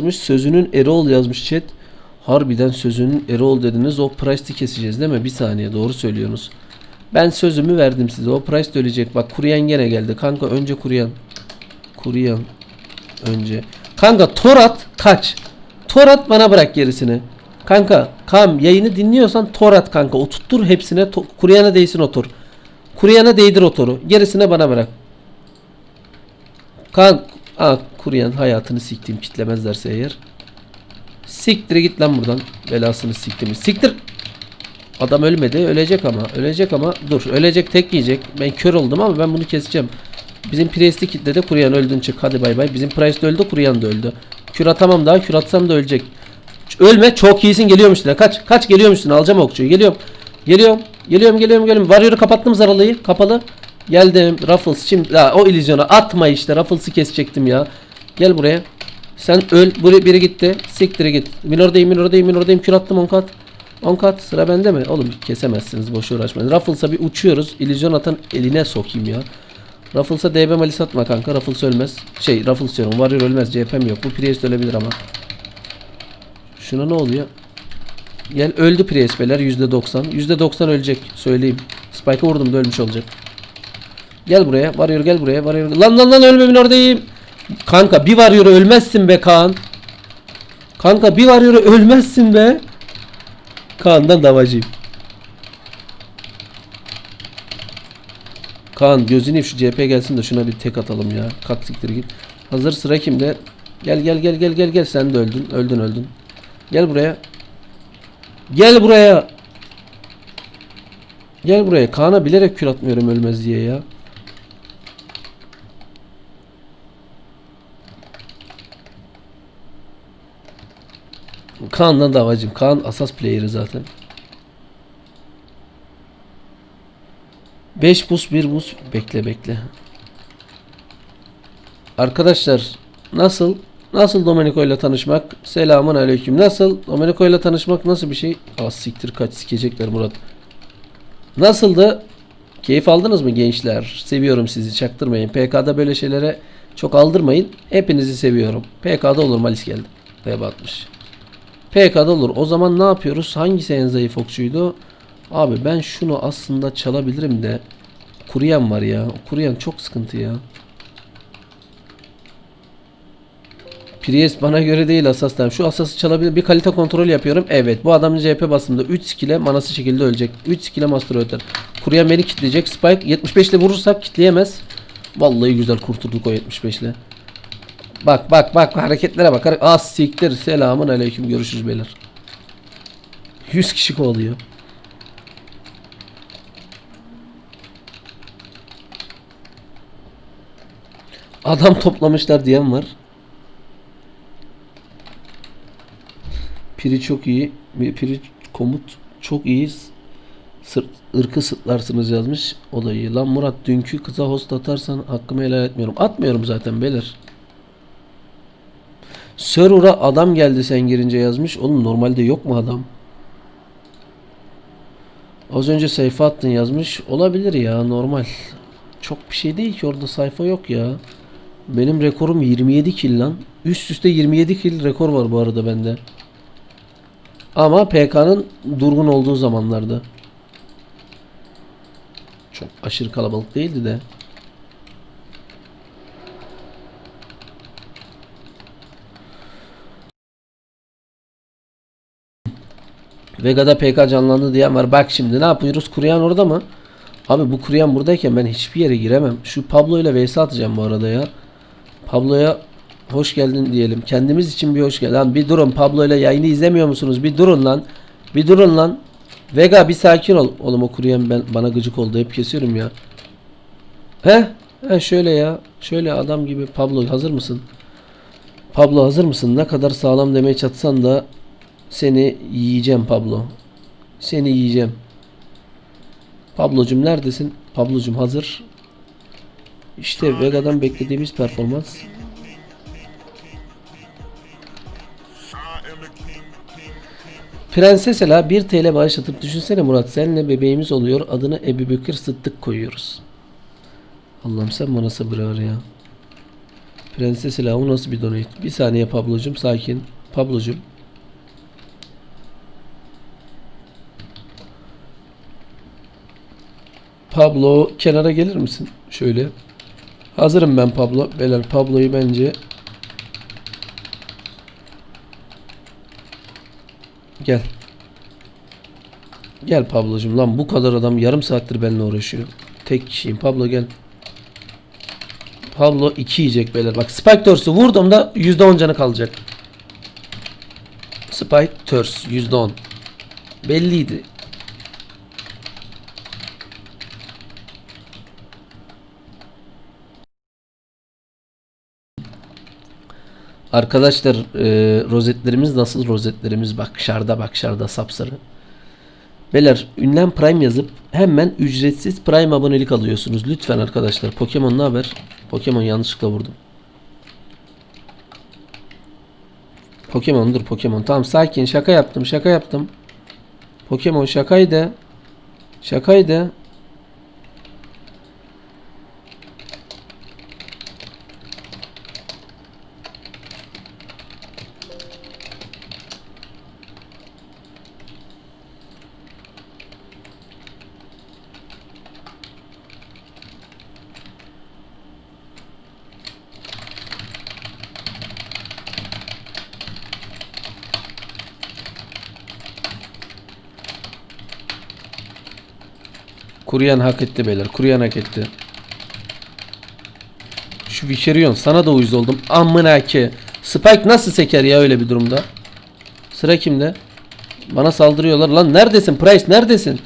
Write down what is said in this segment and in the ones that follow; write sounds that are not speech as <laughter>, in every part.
yazmış. Sözünün Erol yazmış chat. Harbiden sözünün Erol dediniz. O Price'ı keseceğiz değil mi? Bir saniye doğru söylüyorsunuz. Ben sözümü verdim size. O Price de ölecek. Bak Kuryen gene geldi. Kanka önce Kuryen. Kuryen. Önce. Kanka Torat kaç. Torat bana bırak gerisini. Kanka kam yayını dinliyorsan Torat kanka. Oturttur hepsine. To- Kuryan'a değsin otur. Kuryan'a değdir otoru. Gerisine bana bırak. Kan Aa, Kuryan hayatını siktim kitlemezlerse eğer. Siktir git lan buradan. Belasını siktim. Siktir. Adam ölmedi. Ölecek ama. Ölecek ama. Dur. Ölecek tek yiyecek. Ben kör oldum ama ben bunu keseceğim. Bizim Priest'i kitledi. Kuryan öldün çık. Hadi bay bay. Bizim Priest öldü. Kuryan da öldü. Kür atamam daha. Kür atsam da ölecek. Ölme. Çok iyisin. Geliyorum üstüne. Kaç. Kaç geliyorum üstüne. Alacağım okçuyu. Geliyorum. Geliyorum. Geliyorum geliyorum geliyorum. Warrior'ı kapattım zaralıyı. Kapalı. Geldim. Ruffles. Şimdi ya, o illüzyonu atma işte. Ruffles'ı kesecektim ya. Gel buraya. Sen öl. Buraya biri gitti. Siktir git. Minordayım minordayım minordayım. Kür attım 10 kat. 10 kat. Sıra bende mi? Oğlum kesemezsiniz. Boş uğraşmayın. Ruffles'a bir uçuyoruz. İllüzyon atan eline sokayım ya. Ruffles'a DB malis atma kanka. Ruffles ölmez. Şey Ruffles diyorum. Warrior ölmez. CHP'm yok. Bu Priest ölebilir ama. Şuna ne oluyor? Gel öldü Priest beyler %90. %90 ölecek. Söyleyeyim. Spike'a vurdum da ölmüş olacak. Gel buraya. Warrior gel buraya. Warrior. Lan lan lan ölmemin oradayım. Kanka bir Warrior'ı ölmezsin be Kaan. Kanka bir Warrior'ı ölmezsin be. Kaan'dan davacıyım. Kaan gözünü şu CHP gelsin de şuna bir tek atalım ya. Kalk siktir git. Hazır sıra kimde? Gel gel gel gel gel gel sen de öldün. Öldün öldün. Gel buraya. Gel buraya. Gel buraya. Kaan'a bilerek kür atmıyorum ölmez diye ya. Kaan'dan davacım. Kaan asas player'ı zaten. 5 bus 1 bus bekle bekle. Arkadaşlar nasıl nasıl Domenico ile tanışmak? Selamun aleyküm. Nasıl Domenico ile tanışmak nasıl bir şey? Az siktir kaç sikecekler Murat. Nasıldı? Keyif aldınız mı gençler? Seviyorum sizi çaktırmayın. PK'da böyle şeylere çok aldırmayın. Hepinizi seviyorum. PK'da olur Malis geldi. Ve batmış. PK'da olur. O zaman ne yapıyoruz? Hangisi en zayıf okçuydu? Abi ben şunu aslında çalabilirim de Kuruyan var ya. Kuruyan çok sıkıntı ya. Priest bana göre değil asastan. Şu asası çalabilir. Bir kalite kontrol yapıyorum. Evet. Bu adam CHP basımda 3 skill'e manası şekilde ölecek. 3 skill'e master öter. Kuruyan beni kitleyecek. Spike 75 ile vurursak kitleyemez. Vallahi güzel kurtulduk o 75 ile. Bak bak bak hareketlere bak. Az siktir. Selamun aleyküm. Görüşürüz beyler. 100 kişi kovalıyor. Adam toplamışlar diyen var. Piri çok iyi. Piri komut çok iyi. Sırt, ırkı sırtlarsınız yazmış. O. Lan Murat dünkü kıza host atarsan hakkımı helal etmiyorum. Atmıyorum zaten beyler. Server'a adam geldi sen girince yazmış. Oğlum normalde yok mu adam? Az önce sayfa attın yazmış. Olabilir ya normal. Çok bir şey değil ki orada sayfa yok ya. Benim rekorum 27 kill lan. Üst üste 27 kill rekor var bu arada bende. Ama PK'nın durgun olduğu zamanlarda. Çok aşırı kalabalık değildi de. Vega'da PK canlandı diyen var. Bak şimdi ne yapıyoruz? Kuruyan orada mı? Abi bu kuruyan buradayken ben hiçbir yere giremem. Şu Pablo ile vs atacağım bu arada ya. Pablo'ya hoş geldin diyelim. Kendimiz için bir hoş geldin. Lan bir durun Pablo ile yayını izlemiyor musunuz? Bir durun lan. Bir durun lan. Vega bir sakin ol. Oğlum o kuruyan ben bana gıcık oldu. Hep kesiyorum ya. He? He şöyle ya. Şöyle adam gibi Pablo hazır mısın? Pablo hazır mısın? Ne kadar sağlam demeye çatsan da seni yiyeceğim Pablo. Seni yiyeceğim. Pablo'cum neredesin? Pablo'cum hazır. İşte Vega'dan beklediğimiz performans. Prensesela 1 TL bağışlatıp düşünsene Murat senle bebeğimiz oluyor adını Ebu Bekir Sıddık koyuyoruz. Allah'ım sen bana sabır ya. Prenses silahı nasıl bir donate? Bir saniye Pablo'cum sakin. Pablo'cum. Pablo kenara gelir misin? Şöyle. Hazırım ben Pablo. Beyler Pablo'yu bence Gel. Gel Pablo'cum lan bu kadar adam yarım saattir benimle uğraşıyor. Tek kişiyim. Pablo gel. Pablo 2 yiyecek beyler. Bak Spike Törs'ü vurduğumda %10 canı kalacak. Spike Törs %10. Belliydi. Arkadaşlar e, rozetlerimiz nasıl rozetlerimiz bak şarda bak şarda sapsarı. Beyler ünlem prime yazıp hemen ücretsiz prime abonelik alıyorsunuz. Lütfen arkadaşlar. Pokemon ne haber? Pokemon yanlışlıkla vurdum. Pokemon dur Pokemon. Tamam sakin şaka yaptım şaka yaptım. Pokemon şakaydı. Şakaydı. Kuruyan hak etti beyler. Kuruyan hak etti. Şu Vişerion sana da uyuz oldum. Amına ki. Spike nasıl seker ya öyle bir durumda? Sıra kimde? Bana saldırıyorlar. Lan neredesin Price neredesin?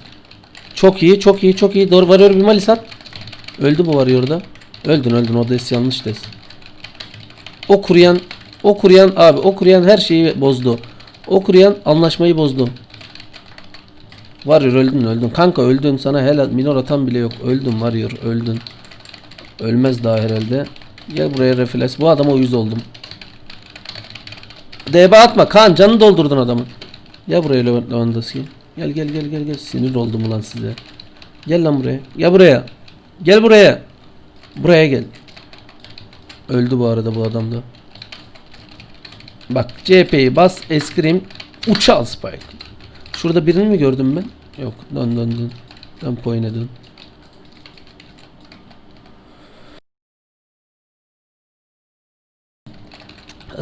Çok iyi çok iyi çok iyi. Doğru varıyor bir malis at. Öldü bu varıyor da. Öldün öldün o des yanlış des. O kuruyan o kuruyan abi o kuruyan her şeyi bozdu. O kuruyan anlaşmayı bozdu. Varıyor öldün öldün. Kanka öldün sana helal minor atan bile yok. Öldün varıyor öldün. Ölmez daha herhalde. Gel buraya refleks. Bu adama uyuz oldum. DB atma Kaan canını doldurdun adamın. Gel buraya Lewandowski. Gel gel gel gel gel. Sinir oldum ulan size. Gel lan buraya. Gel buraya. Gel buraya. Buraya gel. Öldü bu arada bu adam da. Bak CHP'yi bas eskrim uçal spike. Şurada birini mi gördüm ben? Yok. Dön dön dön. Dön point'e dön.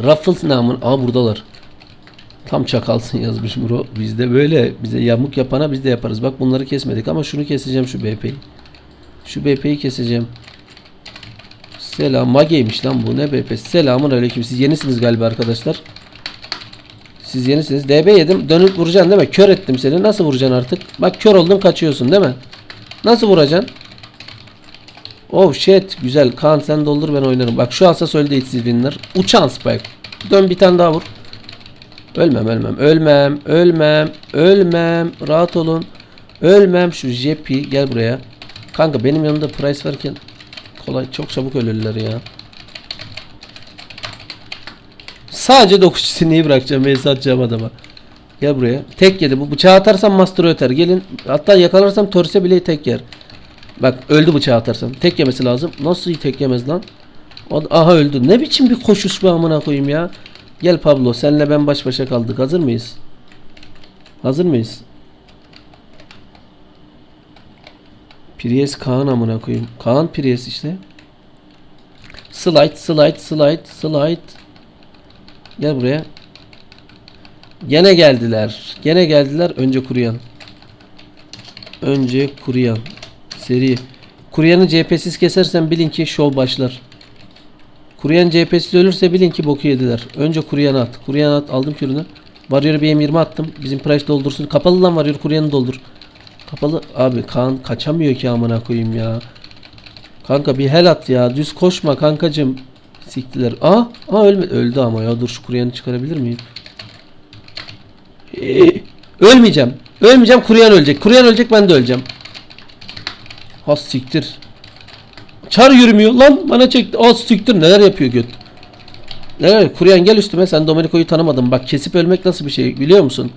Ruffles namın. Aa buradalar. Tam çakalsın yazmış bro. Bizde böyle bize yamuk yapana biz de yaparız. Bak bunları kesmedik ama şunu keseceğim şu BP'yi. Şu BP'yi keseceğim. Selam. Mage'ymiş lan bu. Ne BP? Selamun aleyküm. Siz yenisiniz galiba arkadaşlar. Siz yenisiniz. DB yedim. Dönüp vuracaksın değil mi? Kör ettim seni. Nasıl vuracaksın artık? Bak kör oldun kaçıyorsun değil mi? Nasıl vuracaksın? Oh shit. Güzel. Kaan sen doldur ben oynarım. Bak şu asa söyledi etsiz winner. Uçan spike. Dön bir tane daha vur. Ölmem ölmem. Ölmem. Ölmem. Ölmem. Rahat olun. Ölmem. Şu JP gel buraya. Kanka benim yanımda price varken kolay çok çabuk ölürler ya. Sadece dokuş sineği bırakacağım. Vs atacağım adama. Gel buraya. Tek yedi. Bu bıçağı atarsam master öter. Gelin. Hatta yakalarsam törse bile tek yer. Bak öldü bıçağı atarsam. Tek yemesi lazım. Nasıl tek yemez lan? Aha öldü. Ne biçim bir koşuş bu amına koyayım ya. Gel Pablo. Senle ben baş başa kaldık. Hazır mıyız? Hazır mıyız? Prius Kaan amına koyayım. Kaan Prius işte. Slide, slide, slide, slide. Gel buraya. Gene geldiler. Gene geldiler. Önce kuruyan. Önce kuruyan. Seri. Kuruyanı CHP'siz kesersen bilin ki şov başlar. Kuruyan CHP'siz ölürse bilin ki boku yediler. Önce kuruyanı at. Kuruyanı at. Aldım kürünü. Varıyor bir M20 attım. Bizim price doldursun. Kapalı lan varıyor. Kuruyanı doldur. Kapalı. Abi Kaan kaçamıyor ki amına koyayım ya. Kanka bir hel at ya. Düz koşma kankacım. Siktiler. Aa, aa ölme öldü ama ya. Dur şu kuruyanı çıkarabilir miyim? Ee, ölmeyeceğim. Ölmeyeceğim. Kuruyan ölecek. Kuruyan ölecek ben de öleceğim. Ha siktir. Çar yürümüyor lan bana çekti. Az siktir neler yapıyor göt. Neler kuruyan gel üstüme sen Domenico'yu tanımadın. Bak kesip ölmek nasıl bir şey biliyor musun?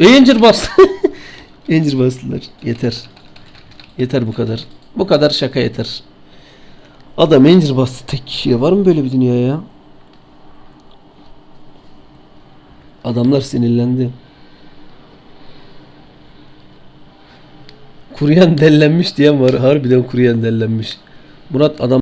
Ranger bas. <laughs> Ranger bastılar. Yeter. Yeter bu kadar. Bu kadar şaka yeter. Adam encir bastı tek kişiye. Var mı böyle bir dünya ya? Adamlar sinirlendi. Kuruyan dellenmiş diyen var. Harbiden kuruyan dellenmiş. Murat adam